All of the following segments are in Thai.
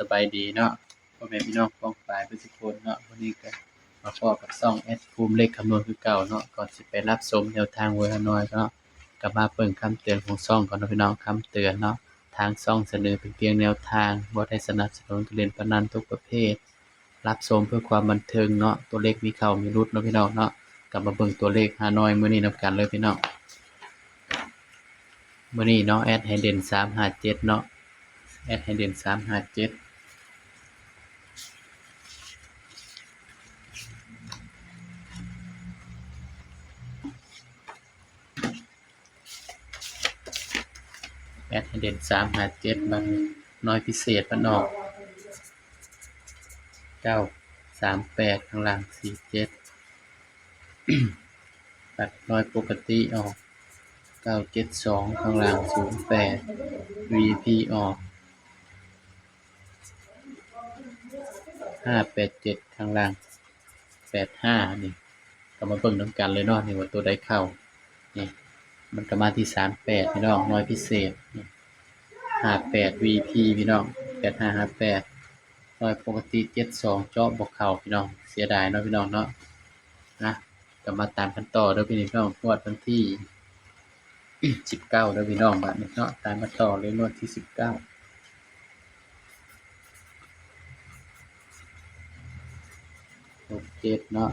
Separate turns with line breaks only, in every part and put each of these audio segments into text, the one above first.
สบายดีเนาะพ่อแม่พี่น้องป้องปลายทุกคนเนาะวันนี้ก็มาพบกับซ่องแอดภูมิเลขคำนวณคือเก่าเนาะก่อนสิไปรับชมแนวทางเวอร์น้อยเนาะก็มาเปิดคำเตือนของซ่องก่อนนะพี่น้องคำเตือนเนาะทางซ่องเสนอเป็นเพียงแนวทางบ่ได้สนับสนุนการเล่นพนันทุกประเภท รับชมเพื่อความบันเทิงเนาะตัวเลขมีเข้ามีรุดเนาะพี่น้องเนาะกลับมาเบิ่งตัวเลขฮานอยมื้อนี้นํกันเลยพี่น้องมื้อนี้เนาะแอดให้เด่น357เนาะแอดให้เด่น357 แอดให้เด่นสามหาเจ็ดบางน้อยพิเศษมันออกเก้าสามแปดข้างล่างสี่เจ็ดตัดน้อยปกติออกเก้าเจ็ดสองข้างล่างศูนย์แปด VP ออกห้าแปดเจ็ดข้างล่างแปดห้านี่ก็มาเบิ่งน้ำกันเลยเนาะนี่ว่าตัวใดเข้านี่ มันก็มาที่สามแปดพี่น้องน้อยพิเศษห้าแปด VP พี่น้องแปดห้าห้าแปดน้อยปกติเจ็ดสองเจาะบกเข่าพี่น้องเสียดายเนาะพี่น้องเนาะนะก็มาตามกันต่อเด้อพี่น้องงวดวันที่สิบเก้าเด้อพี่น้องบัดนี้เนาะตามมาต่อเลยงวดที่สิบเก้าหกเจ็ดเนาะ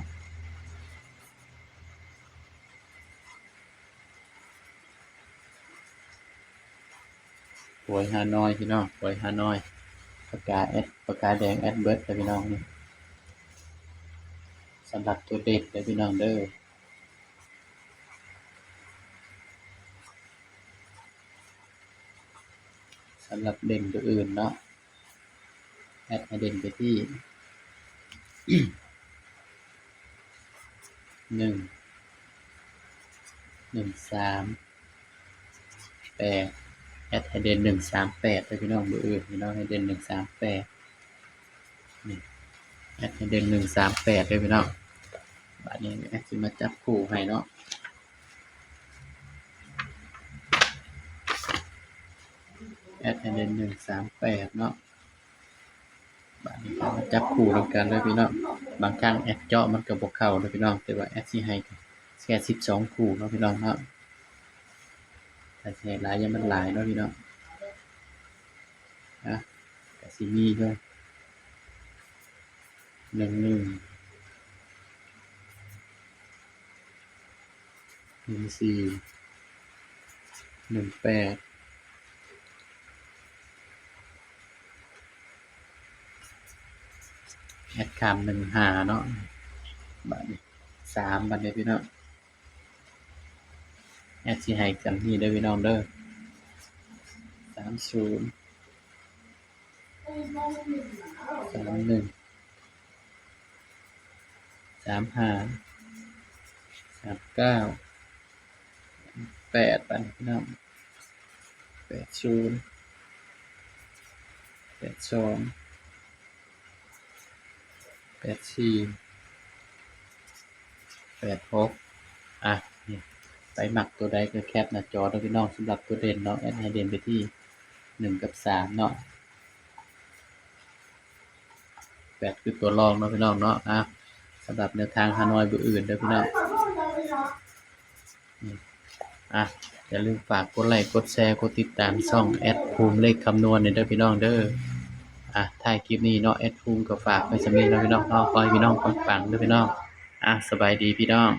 หวยฮานอยพี่น้องหวยฮานอยปากกาแอดปากกาแดงแอดเบิร์ดพี่น้องนี่สำหรับตัวเด็ดเลยพี่น้องเด้อสำหรับเด่นตัวอื่นเนาะแอดให้เด่นไปที่หนึ่งหนึ่งสามแปด แอดให้เด่นหนึ่งสามแปดเลยพี่น้องเบอร์อื่นพี่น้องให้เด่นหนึ่งสามแปดนี่แอดให้เด่นหนึ่งสามแปดเลยพี่น้องบัดนี้แอดจะมาจับคู่ให้เนาะแอดให้เด่นหนึ่งสามแปดเนาะบัดนี้ก็มาจับคู่แล้วกันเลยพี่น้องบางครั้งแอดเจาะมันกับบกเข้าเลยพี่น้องแต่ว่าแอดสิให้แค่สิบสองคู่เนาะพี่น้องเนาะ ถ้าใช้หลายยังมันหลายเนาะพี่เนาะนะกสิมีด้วยหนึ่งหนึ่งหนึ่งสี่หนึ่งแปดแอดคำหนึ่งหาเนาะบัตรสามบัตรเลยพี่เนาะ อดสิให้กันนี่เด้อพี่น้องเด้อสามศูนย์สามหนึ่งสามห้าสามเก้าแปดปันพี่น้องแปดศูนย์แปดสองแปดสี่แปดหกอะ ไปหมักตัวใดก็แคปหน้าจอเนาะพี่น้องสำหรับตัวเด่นเนาะแอดให้เด่นไปที่หนึ่งกับสามเนาะแปดคือตัวรองเนาะพี่น้องเนาะอะสำหรับแนวทางฮานอยเบอร์อื่นเด้อพี่น้องอะอย่าลืมฝากกดไลค์กดแชร์กดติดตามช่องแอดภูมิเลขคำนวณเนี่ยด้อพี่น้องเด้ออะท้ายคลิปนี้เนาะแอดภูมิก็ฝากไว้สำหรับพี่น้องเนาะขอให้พี่น้องปังๆเด้อพี่น้องอะสบายดีพี่น้อง